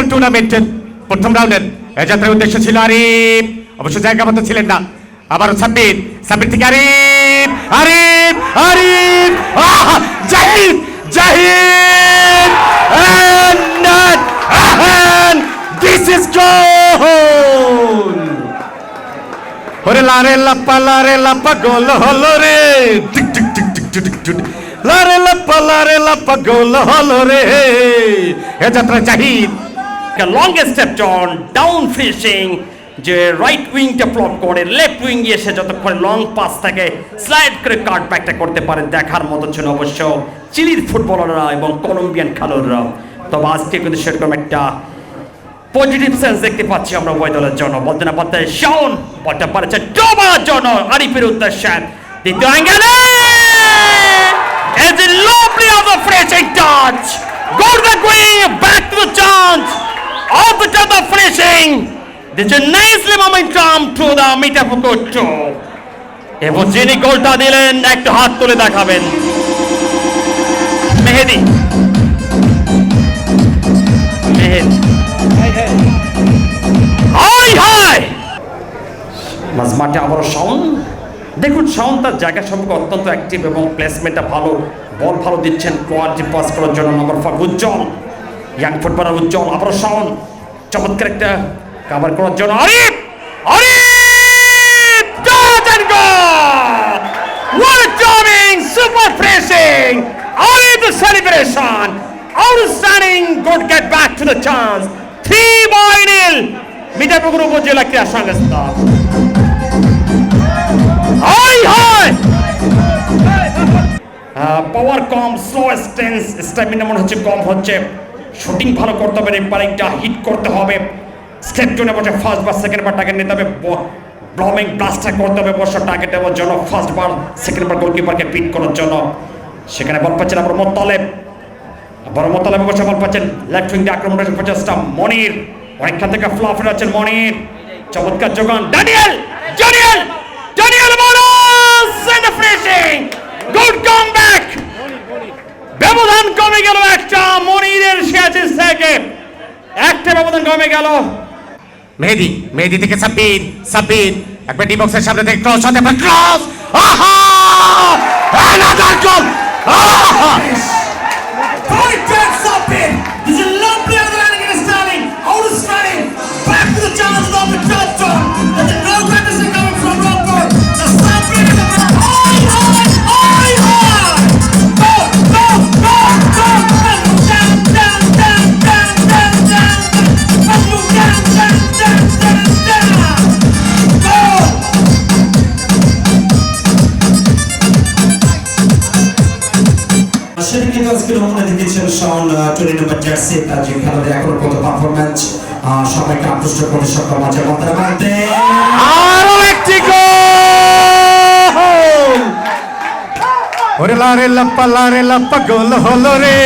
Football টুর্নামেন্টের প্রথম রাউন্ডের যাত্রার উদ্দেশ্য ছিল আরিফ। অবশ্য জায়গা মতো ছিলেন না। আবারও সাব্বির সাব্বির থেকে Arif Arif Arif Jahid Zahid this is goal! ওরে লারে লাপ্পা, লারে গোল হলো রে। টিক টিক টিক টিক টিক টিক। লারে লাপ্পা লারে লাপ্পা, গোল হলো রে। এ যাত্রা জাহিদ লংগেস্ট স্টেপ জন ডাউন ফিনিশিং যে রাইট উইংটা প্লট করে লেফট উইং এসে যতক্ষণ লং পাস থাকে স্লাইড করে কাট ব্যাকটা করতে পারেন দেখার মতো ছিল অবশ্য চিলির ফুটবলাররা এবং কলম্বিয়ান খেলোয়াড়রা। তবে আজকে কিন্তু সেরকম একটা পজিটিভ সেন্স দেখতে পাচ্ছি আমরা উভয় দলের জন্য। বলতে না বলতে শাওন বলতে পারছে ডোবার জন্য আরিফের উদ্দেশ্যে। দ্বিতীয় অ্যাঙ্গেলে As a lovely of the finishing touch. Go to the green, back to the chance. Off the is a nicely momentum to the Mitafuku 2. এবং যিনি গোলটা দিলেন, একটু হাত তুলে দেখাবেন। মেহেদি। মেহেদি। Hi hi! মাঝ মাঠে আবারও শাওন। দেখুন, শাওন তার জায়গা সম্পর্কে অত্যন্ত অ্যাক্টিভ এবং প্লেসমেন্টটা ভালো। বল ভালো দিচ্ছেন কোয়ালিটি পাস করার জন্য number five Ujjwal. Young footballer Ujjwal, আবারও শাওন। চমৎকার একটা কাভার করার জন্য Arif Arif What super pressing Arif the celebration outstanding good get back to the chance 3 by nil Mithapukur উপজেলা ক্রীড়া সংস্থা হাই হাই পাওয়ার কম স্লো স্টেন্স স্ট্যামিনা মনে হচ্ছে কম হচ্ছে শুটিং ভালো করতে হবে রিপারিংটা হিট করতে হবে। স্টেপ জোনে বসে ফার্স্ট বার সেকেন্ড বার টার্গেট নিতে হবে। ব্লমিং ব্লাস্টার করতে হবে বসে টার্গেট দেওয়ার জন্য ফার্স্ট বার সেকেন্ড বার গোলকিপারকে পিট করার জন্য। সেখানে বল পাচ্ছেন আবার মোত্তালেব বড় মোতালেবে বসে বল পাচ্ছেন। লেফট উইং দিয়ে আক্রমণ প্রচেষ্টা মনির। অনেকখান থেকে ফ্লপ আছেন মনির। চমৎকার যোগান Daniel Daniel bonus and finishing good comeback ব্যবধান কমে গেল একটা মনিরের শেষের থেকে একটা ব্যবধান কমে গেল। মেহেদি মেহেদি থেকে সাব্বির সাব্বির একবার ডি বক্সের সামনে থেকে ক্রস হতে ক্রস আহা! আহা! সেদিকে আজকে আমরা দেখেছেন শাওন টোয়েন্টি নাম্বার জার্সি তার যে খেলাদের এখন কত পারফরমেন্স সবাইকে আকৃষ্ট করে সকল মাঝে মাথায় মারতে। আরও একটি গোল! ওরে লারে লাপ্পা লারে লাপ্পা, গোল হলো রে।